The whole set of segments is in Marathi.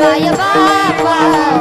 गाय बाबा.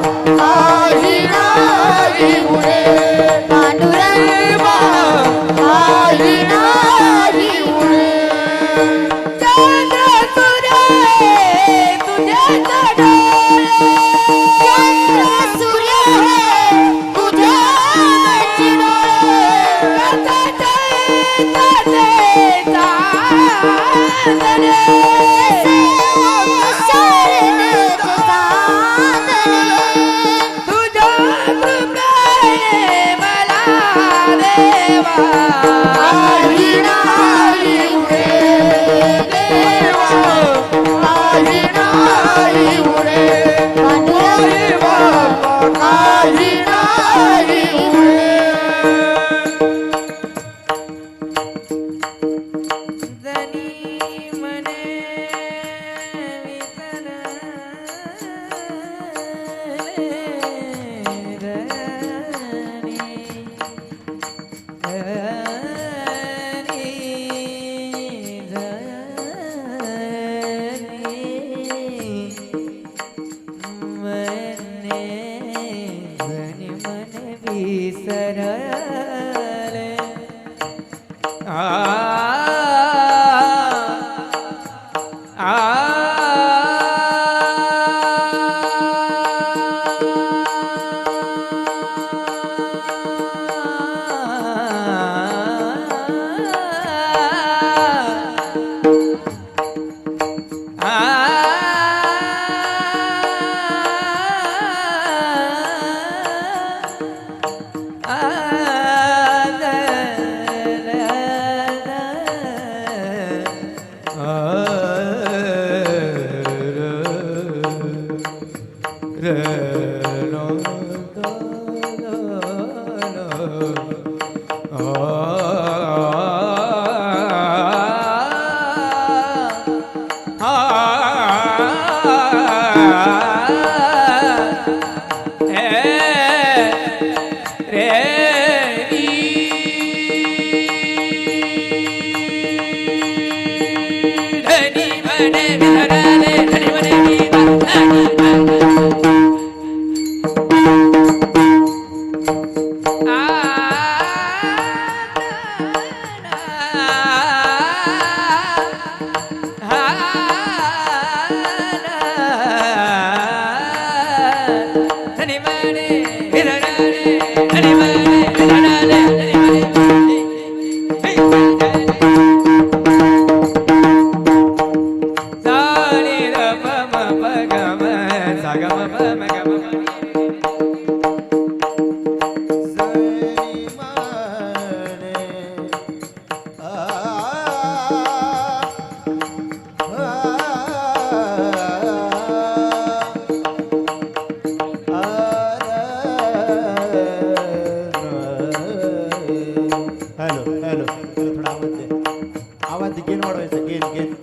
आवाज गेन वाढवायचा गेन गेन.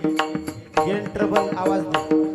गेन ट्रबल आवाज दे.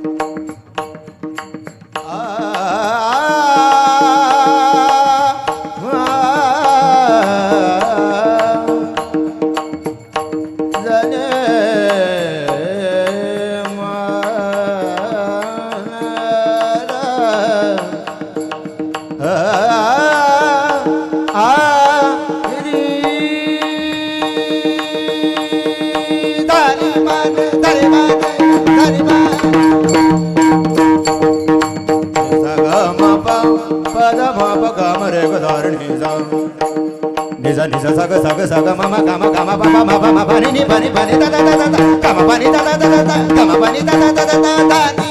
నిజ సగ సగ సగ మమ గమ గమ పమ మమ మని పని పని దద దద దమ పని దద దద దమ పని దద దద దద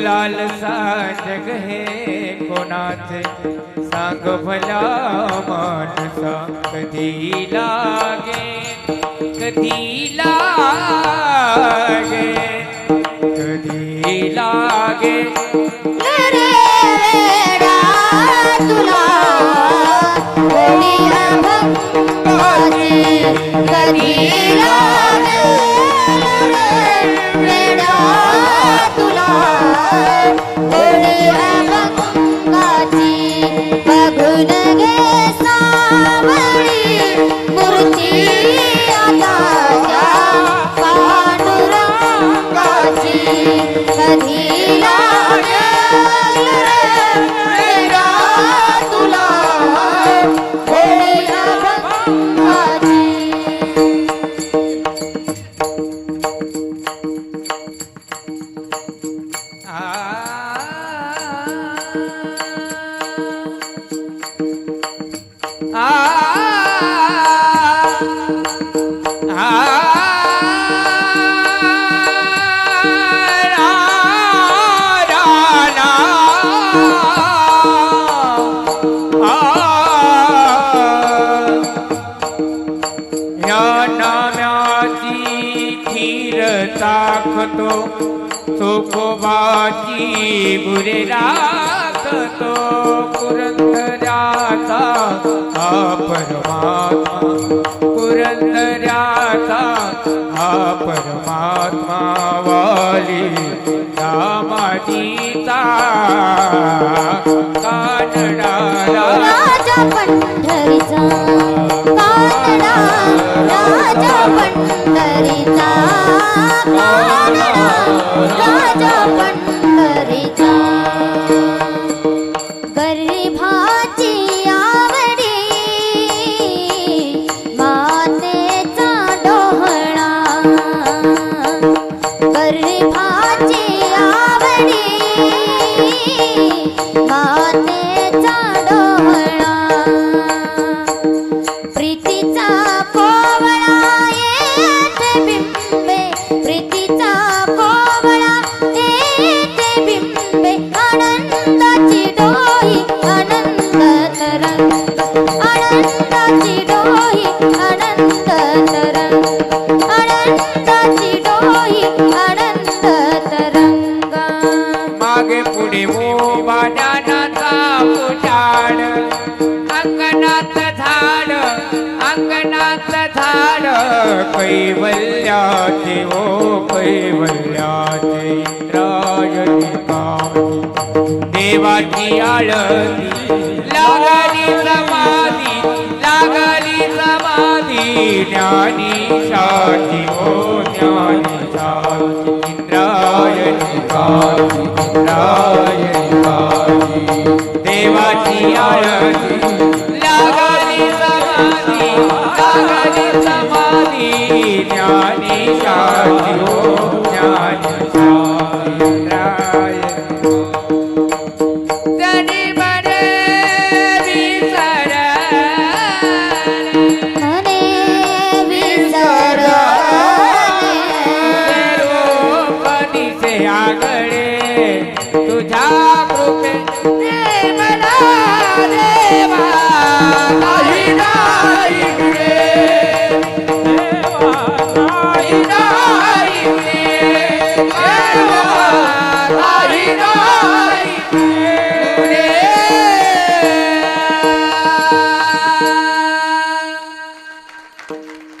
लाल सा जग हे कोणाचे सांग भला माणसा कधी लागे कधी लागे कधी लागे। बुरे रात तो पुरंदऱ्याचा हा परमात्मा. पुरंदऱ्याचा हा परमात्मा वाली रामाजीचा. कानडाला राजा पंढरीचा. राजा पंढरीचा. देवाची आळती लागली समाधी लागली समाधी. ज्ञानीसाठी हो ज्ञानीसाठी इंद्रायणी काळी इंद्रायणी काळी देवाची आळती लागली समाधी लागली समाधी. ज्ञानीसाठी हो ज्ञानी Música